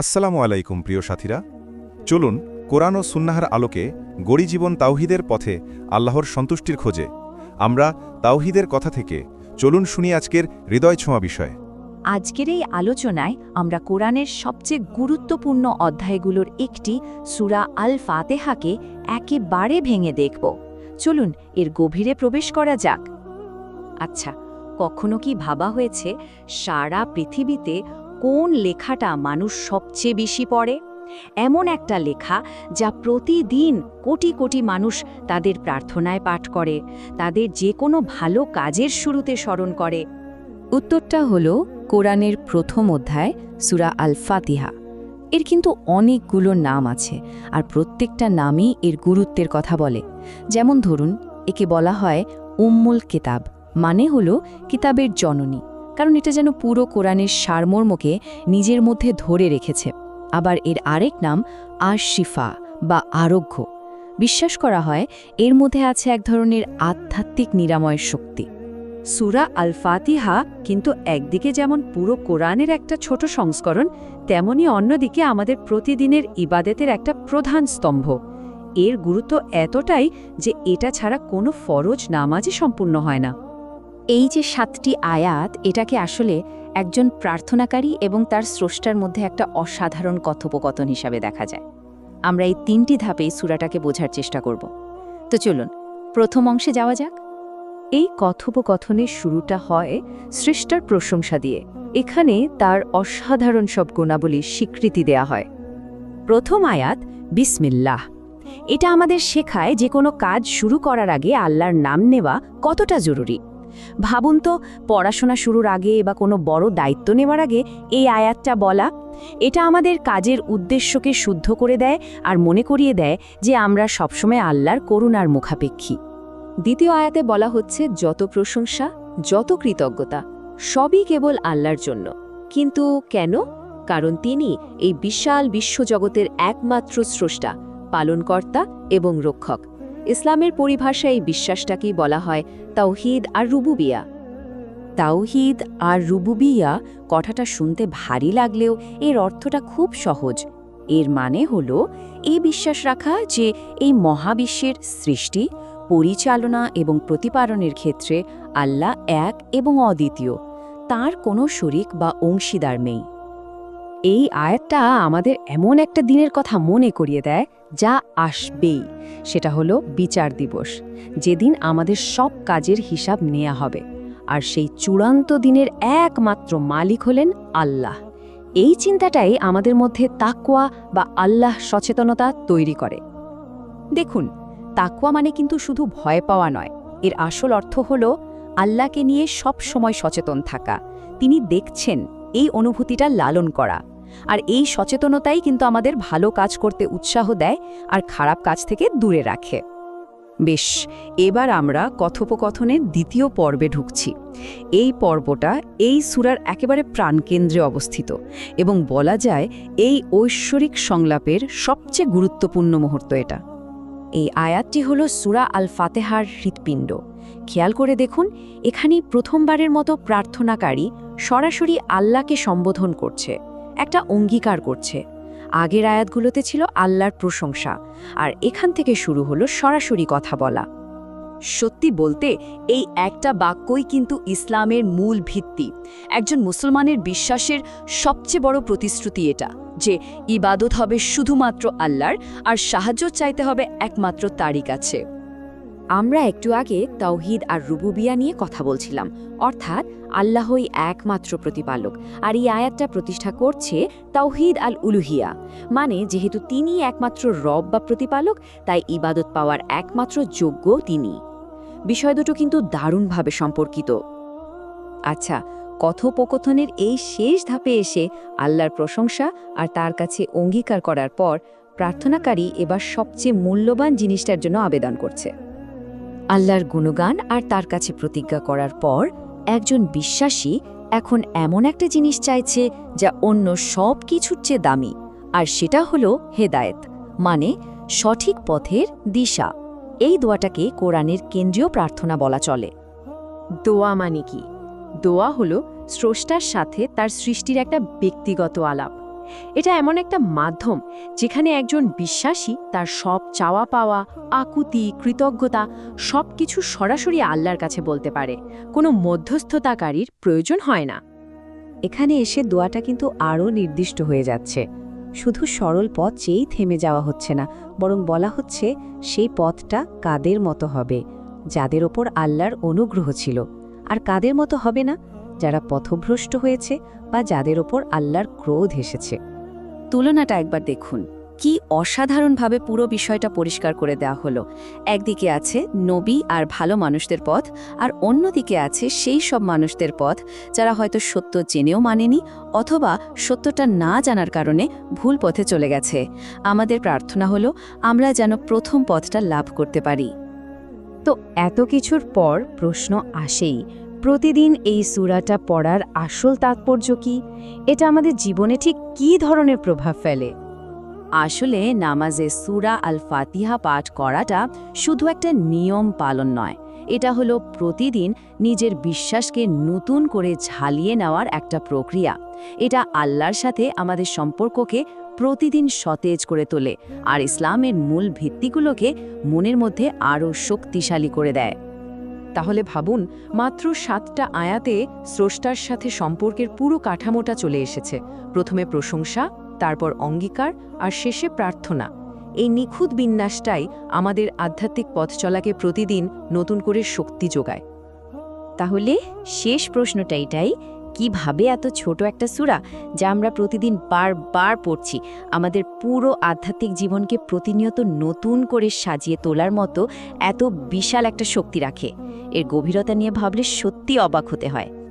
আসসালামু আলাইকুম, প্রিয় সাথীরা। চলুন, কোরআন ও সুন্নাহার আলোকে গড়ি জীবন তাওহিদের পথে আল্লাহর সন্তুষ্টির খোঁজে। আমরা তাওহিদের কথা থেকে চলুন শুনি আজকের হৃদয় ছোঁয়া বিষয়। আজকের এই আলোচনায় আমরা কোরআনের সবচেয়ে গুরুত্বপূর্ণ অধ্যায়গুলোর একটি সুরা আল ফাতেহাকে একেবারে ভেঙে দেখব। চলুন, এর গভীরে প্রবেশ করা যাক। আচ্ছা কখনো কি ভাবা হয়েছে, সারা পৃথিবীতে কোন লেখাটা মানুষ সবচেয়ে বেশি পড়ে? এমন একটা লেখা যা প্রতিদিন কোটি কোটি মানুষ তাদের প্রার্থনায় পাঠ করে, তাদের যে কোনো ভালো কাজের শুরুতে স্মরণ করে। উত্তরটা হল কোরআনের প্রথম অধ্যায়, সুরা আল ফাতিহা এর কিন্তু অনেকগুলো নাম আছে আর প্রত্যেকটা নামই এর গুরুত্বের কথা বলে। যেমন ধরুন, একে বলা হয় উম্মুল কিতাব মানে হল কিতাবের জননী। কারণ এটা যেন পুরো কোরআনের সারমর্মকে নিজের মধ্যে ধরে রেখেছে। আবার এর আরেক নাম আর শিফা বা আরোগ্য। বিশ্বাস করা হয় এর মধ্যে আছে এক ধরনের আধ্যাত্মিক নিরাময় শক্তি। সুরা আল ফাতিহা কিন্তু একদিকে যেমন পুরো কোরআনের একটা ছোট সংস্করণ, তেমনি অন্যদিকে আমাদের প্রতিদিনের ইবাদতের একটা প্রধান স্তম্ভ। এর গুরুত্ব এতটাই যে এটা ছাড়া কোনো ফরজ নামাজই সম্পূর্ণ হয় না। এই যে সাতটি আয়াত, এটাকে আসলে একজন প্রার্থনাকারী এবং তার স্রষ্টার মধ্যে একটা অসাধারণ কথোপকথন হিসাবে দেখা যায়। আমরা এই তিনটি ধাপেই সুরাটাকে বোঝার চেষ্টা করব। তো চলুন, প্রথম অংশে যাওয়া যাক। এই কথোপকথনের শুরুটা হয় সৃষ্টার প্রশংসা দিয়ে। এখানে তার অসাধারণ সব গুণাবলী স্বীকৃতি দেয়া হয়। প্রথম আয়াত, বিসমিল্লাহ। এটা আমাদের শেখায় যে কোনো কাজ শুরু করার আগে আল্লাহর নাম নেওয়া কতটা জরুরি। ভাবুন তো, পড়াশোনা শুরুর আগে বা কোনো বড় দায়িত্ব নেওয়ার আগে এই আয়াতটা বলা, এটা আমাদের কাজের উদ্দেশ্যকে শুদ্ধ করে দেয় আর মনে করিয়ে দেয় যে আমরা সবসময় আল্লাহর করুণার মুখাপেক্ষী। দ্বিতীয় আয়াতে বলা হচ্ছে, যত প্রশংসা, যত কৃতজ্ঞতা, সবই কেবল আল্লাহর জন্য। কিন্তু কেন? কারণ তিনি এই বিশাল বিশ্বজগতের একমাত্র স্রষ্টা, পালনকর্তা এবং রক্ষক। ইসলামের পরিভাষায় এই বিশ্বাসটাকেই বলা হয় তাওহিদ আর রুবুবিয়া। তাওহিদ আর রুবুবিয়া কথাটা শুনতে ভারী লাগলেও এর অর্থটা খুব সহজ। এর মানে হল এই বিশ্বাস রাখা যে এই মহাবিশ্বের সৃষ্টি, পরিচালনা এবং প্রতিপালনের ক্ষেত্রে আল্লাহ এক এবং অদ্বিতীয়। তার কোনো শরিক বা অংশীদার নেই। এই আয়াতটা আমাদের এমন একটা দিনের কথা মনে করিয়ে দেয় যা আসবেই, সেটা হলো বিচার দিবস। যেদিন আমাদের সব কাজের হিসাব নেওয়া হবে। আর সেই চূড়ান্ত দিনের একমাত্র মালিক হলেন আল্লাহ। এই চিন্তাটাই আমাদের মধ্যে তাকুয়া বা আল্লাহ সচেতনতা তৈরি করে। দেখুন তাকুয়া মানে কিন্তু শুধু ভয় পাওয়া নয়। এর আসল অর্থ হল আল্লাহকে নিয়ে সব সময় সচেতন থাকা। তিনি দেখছেন, এই অনুভূতিটা লালন করা। আর এই সচেতনতাই কিন্তু আমাদের ভালো কাজ করতে উৎসাহ দেয় আর খারাপ কাজ থেকে দূরে রাখে। বেশ, এবার আমরা কথোপকথনের দ্বিতীয় পর্বে ঢুকছি। এই পর্বটা এই সুরার একেবারে প্রাণকেন্দ্রে অবস্থিত এবং বলা যায় এই ঐশ্বরিক সংলাপের সবচেয়ে গুরুত্বপূর্ণ মুহূর্ত এটা। এই আয়াতটি হল সুরা আল ফাতেহার হৃৎপিণ্ড। খেয়াল করে দেখুন, এখানেই প্রথমবারের মতো প্রার্থনাকারী সরাসরি আল্লাহকে সম্বোধন করছে। একটা অঙ্গীকার করছে। আগের আয়াতগুলোতে ছিল আল্লাহর প্রশংসা, আর এখান থেকে শুরু হলো সরাসরি কথা বলা। সত্যি বলতে, এই একটা বাক্যই কিন্তু ইসলামের মূল ভিত্তি। একজন মুসলমানের বিশ্বাসের সবচেয়ে বড় প্রতিশ্রুতি এটা, যে ইবাদত হবে শুধুমাত্র আল্লাহর, আর সাহায্য চাইতে হবে একমাত্র তারই কাছে। আমরা একটু আগে তাওহিদ আর রুবুবিয়া নিয়ে কথা বলছিলাম, অর্থাৎ আল্লাহই একমাত্র প্রতিপালক, আর এই আয়াতটা প্রতিষ্ঠা করছে তাওহিদ আল উলুহিয়া মানে যেহেতু তিনি একমাত্র রব বা প্রতিপালক, তাই ইবাদত পাওয়ার একমাত্র যোগ্য তিনি। বিষয় দুটো কিন্তু দারুণভাবে সম্পর্কিত। আচ্ছা কথোপকথনের এই শেষ ধাপে এসে আল্লাহর প্রশংসা আর তার কাছে অঙ্গীকার করার পর প্রার্থনাকারী এবার সবচেয়ে মূল্যবান জিনিসটার জন্য আবেদন করছে। আল্লাহর গুণগান আর তার কাছে প্রতিজ্ঞা করার পর একজন বিশ্বাসী এখন এমন একটা জিনিস চাইছে যা অন্য সব কিছুর চেয়ে দামি, আর সেটা হলো হেদায়েত মানে সঠিক পথের দিশা। এই দোয়াটাকে কোরআনের কেন্দ্রীয় প্রার্থনা বলা চলে। দোয়া মানে কি? দোয়া হলো স্রষ্টার সাথে তার সৃষ্টির একটা ব্যক্তিগত আলাপ। এটা এমন একটা মাধ্যম যেখানে একজন বিশ্বাসী তার সব চাওয়া পাওয়া, আকুতি, কৃতজ্ঞতা সব কিছু সরাসরি আল্লাহর কাছে বলতে পারে। কোনো মধ্যস্থতাকারীর প্রয়োজন হয় না। এখানে এসে দোয়াটা কিন্তু আরও নির্দিষ্ট হয়ে যাচ্ছে। শুধু সরল পথ চেয়েই থেমে যাওয়া হচ্ছে না, বরং বলা হচ্ছে সেই পথটা কাদের মতো হবে, যাদের ওপর আল্লাহর অনুগ্রহ ছিল। আর কাদের মতো হবে না? যারা পথভ্রষ্ট হয়েছে বা যাদের ওপর আল্লাহর ক্রোধ এসেছে। তুলনাটা একবার দেখুন। কি অসাধারণভাবে পুরো বিষয়টা পরিষ্কার করে দেওয়া হলো। একদিকে আছে নবী আর ভালো মানুষদের পথ, আর অন্যদিকে আছে সেই সব মানুষদের পথ, যারা হয়তো সত্য জেনেও মানেনি অথবা সত্যটা না জানার কারণে ভুল পথে চলে গেছে। আমাদের প্রার্থনা হলো, আমরা যেন প্রথম পথটা লাভ করতে পারি। তো এত কিছুর পর প্রশ্ন আসেই প্রতিদিন এই সুরাটা পড়ার আসল তাৎপর্য কি? এটা আমাদের জীবনে ঠিক কী ধরনের প্রভাব ফেলে? আসলে নামাজে সুরা আল ফাতিহা পাঠ করাটা শুধু একটা নিয়ম পালন নয়, এটা হলো প্রতিদিন নিজের বিশ্বাসকে নতুন করে ঝালিয়ে নেওয়ার একটা প্রক্রিয়া। এটা আল্লাহর সাথে আমাদের সম্পর্ককে প্রতিদিন সতেজ করে তোলে আর ইসলামের মূল ভিত্তিগুলোকে মনের মধ্যে আরও শক্তিশালী করে দেয়। তাহলে ভাবুন, মাত্র সাতটা আয়াতে স্রষ্টার সাথে সম্পর্কের পুরো কাঠামোটা চলে এসেছে। প্রথমে প্রশংসা, তারপর অঙ্গীকার, আর শেষে প্রার্থনা। এই নিখুঁত বিন্যাসটাই আমাদের আধ্যাত্মিক পথ চলাকে প্রতিদিন নতুন করে শক্তি যোগায়। তাহলে শেষ প্রশ্নটা এটাই কীভাবে এত ছোট একটা সূরা, যা আমরা প্রতিদিন বারবার পড়ছি, আমাদের পুরো আধ্যাত্মিক জীবনকে প্রতিনিয়ত নতুন করে সাজিয়ে তোলার মতো এত বিশাল একটা শক্তি রাখে? এর গভীরতা নিয়ে ভাবলে সত্যি অবাক হতে হয়।